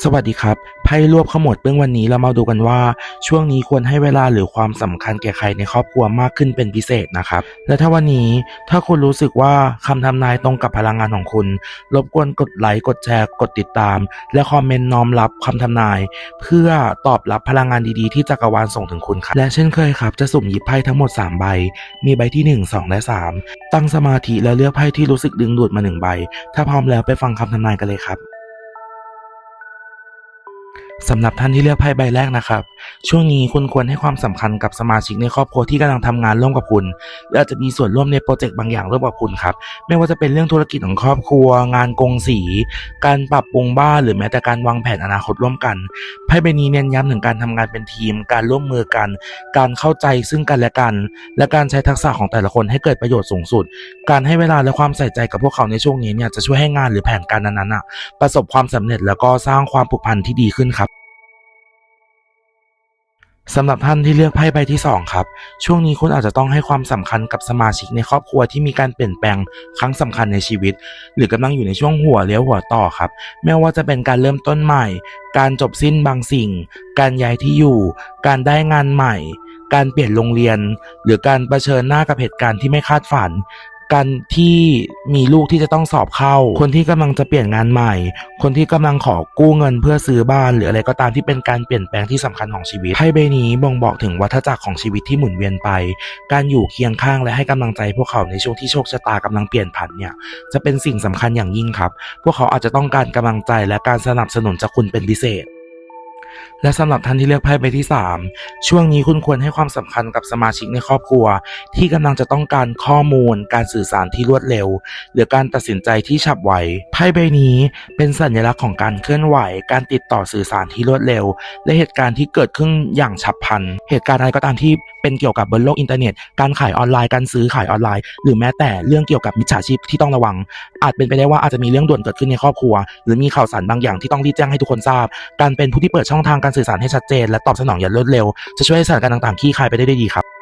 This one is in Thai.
สวัสดีครับ ไพ่รวบขมวดเบื้องวันนี้เรามาดูกันว่า ช่วงนี้ควรให้เวลาหรือความสำคัญแก่ใครในครอบครัวมากขึ้นเป็นพิเศษนะครับ และถ้าวันนี้ถ้าคุณรู้สึกว่าคำทำนายตรงกับพลังงานของคุณ รบกวนกดไลค์กดแชร์ กดติดตาม และคอมเมนต์น้อมรับคำทำนาย เพื่อตอบรับพลังงานดีๆ ที่จักรวาลส่งถึงคุณครับและเช่นเคยครับจะสุ่มหยิบไพ่ทั้งหมด 3 ใบ มีใบที่ 1 2 และ 3 ตั้งสมาธิแล้วเลือกไพ่ที่รู้สึกดึงดูดมาหนึ่งใบ ถ้าพร้อมแล้วไปฟังคำทำนายกันเลยครับ สำหรับท่านที่เลือกไพ่ใบแรกนะครับ ช่วงนี้คุณควรให้ความสำคัญกับสมาชิกในครอบครัวที่กำลังทำงานร่วมกับคุณและอาจจะมีส่วนร่วมในโปรเจกต์บางอย่างร่วมกับคุณครับ ไม่ว่าจะเป็นเรื่องธุรกิจของครอบครัว งานกงสี การปรับปรุงบ้านหรือแม้แต่การวางแผนอนาคตร่วมกันไพ่ใบนี้เน้นย้ำถึงการทำงานเป็นทีม การร่วมมือกัน การเข้าใจซึ่งกันและกัน และการใช้ทักษะของแต่ละคนให้เกิดประโยชน์สูงสุด การให้เวลาและความใส่ใจกับพวกเขาในช่วงนี้เนี่ยจะช่วยให้งานหรือแผนการนั้นๆประสบความสำเร็จแล้วก็สร้างความผูกพันที่ดีขึ้นครับ สำหรับท่านที่เลือกไพ่ใบที่ 2 ครับ ช่วงนี้คุณอาจจะต้องให้ความสำคัญกับสมาชิกในครอบครัวที่มีการเปลี่ยนแปลงครั้งสำคัญในชีวิต หรือกำลังอยู่ในช่วงหัวเลี้ยวหัวต่อครับ ไม่ว่าจะเป็นการเริ่มต้นใหม่ การจบสิ้นบางสิ่ง การย้ายที่อยู่ การได้งานใหม่ การเปลี่ยนโรงเรียน หรือการรเผชิญหน้ากับเหตุการณ์ที่ไม่คาดฝัน การที่มีลูกที่จะต้องสอบเข้า คนที่กำลังจะเปลี่ยนงานใหม่ คนที่กำลังขอกู้เงินเพื่อซื้อบ้าน หรืออะไรก็ตามที่เป็นการเปลี่ยนแปลงที่สำคัญของชีวิตไพ่ใบนี้บ่งบอกถึงวัฏจักรของชีวิตที่หมุนเวียนไป การอยู่เคียงข้างและให้กำลังใจพวกเขาในช่วงที่โชคชะตากำลังเปลี่ยนผันเนี่ยจะเป็นสิ่งสำคัญอย่างยิ่งครับ พวกเขาอาจจะต้องการกำลังใจและการสนับสนุนจากคุณเป็นพิเศษ และสำหรับท่านที่เลือกไพ่ใบที่ 3 ช่วงนี้คุณควรให้ความสำคัญกับสมาชิกในครอบครัว ที่กำลังจะต้องการข้อมูล การสื่อสารที่รวดเร็ว หรือการตัดสินใจที่ฉับไวไพ่ใบนี้เป็นสัญลักษณ์ของการเคลื่อนไหว การติดต่อสื่อสารที่รวดเร็ว และเหตุการณ์ที่เกิดขึ้นอย่างฉับพลัน เหตุการณ์อะไรก็ตามที่เป็นเกี่ยวกับบนโลกอินเทอร์เน็ต การขายออนไลน์การซื้อขายออนไลน์ หรือแม้แต่เรื่องเกี่ยวกับมิจฉาชีพที่ต้องระวัง อาจเป็นไปได้ว่าอาจจะมีเรื่องด่วนเกิดขึ้นในครอบครัว หรือมีข่าวสารบางอย่างที่ต้องรีบแจ้งให้ทุกคนทราบ การเป็นผู้ที่เปิดช่องทางการสื่อสารให้ชัดเจน และตอบสนองอย่างรวดเร็ว จะช่วยให้สถานการณ์ต่างๆคลี่คลายไปได้ดีครับ